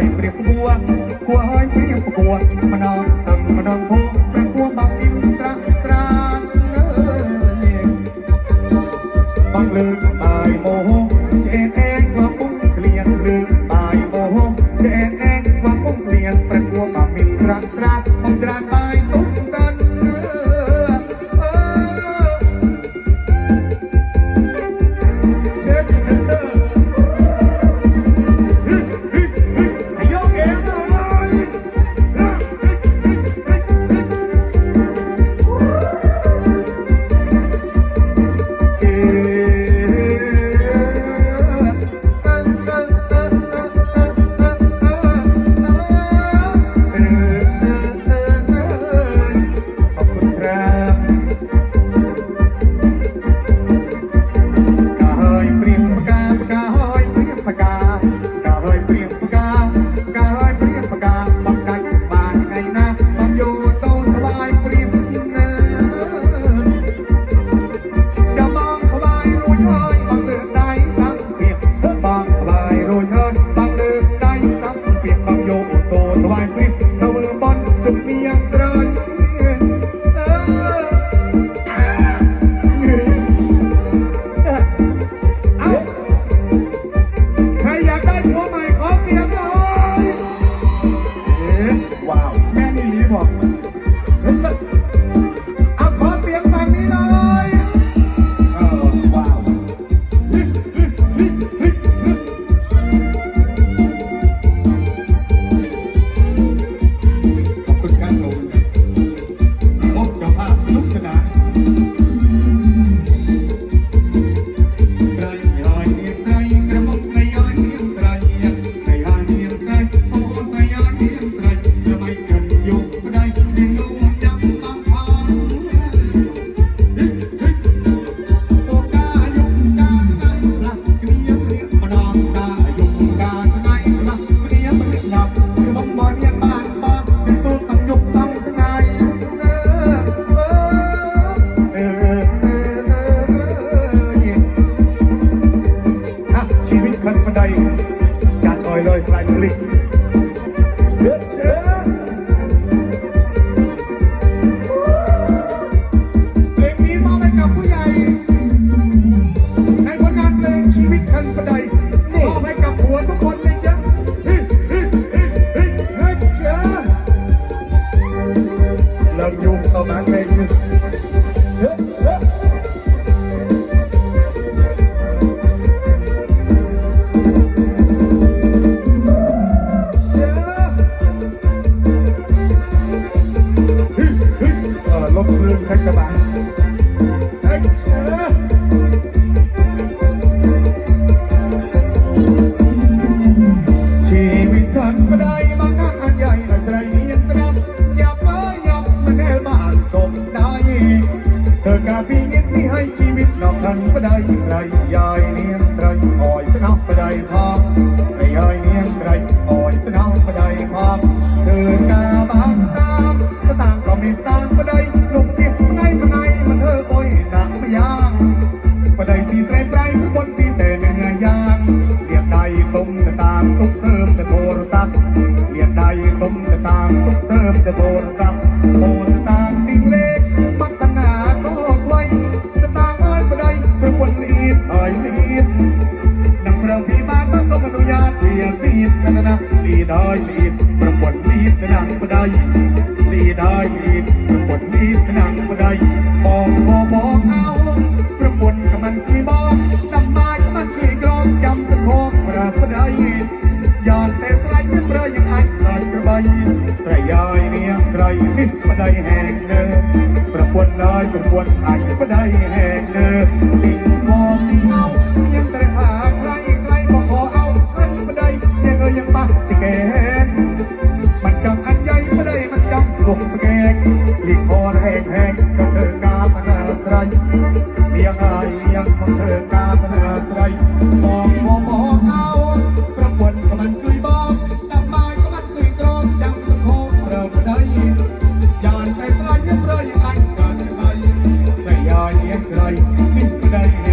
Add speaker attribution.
Speaker 1: ហើយព្រៀបគួរគួរហើយព្រៀបគួរម្ដងទឹងម្ដងធូព្រះគួរបងអ៊ីមស្រាស្រានអើយបងលើកអាយមោហ ลบลื่นนักกระบะไอ้เชื้อกันก็ได้ใครยายเนียงใครอ่อยสนับก็ได้ภาพใครยายเนียงใครอ่อยสนับก็ได้ภาพเธอหน้บ้านตามก็ต่างก็มีตามก็ได้างต้อเติมกะโดดสับโบนต่างดิ่งเล็กพัฒนาก็ไวสตางค์อ้อนไปได้ประกวดลีดหอยลีดนำเรื่งพี่านมาสมอนุญาตเรียกลีดกันนะลีดหอยลีดประกวดลีดนังไปได้ลีดหอยลีดประกวดลีดนังไปได้มอกบอกเอา ได้แหงเนอประควนน้อยประควนไทยก็ได้แหงเนอลิ ใครไม่ได้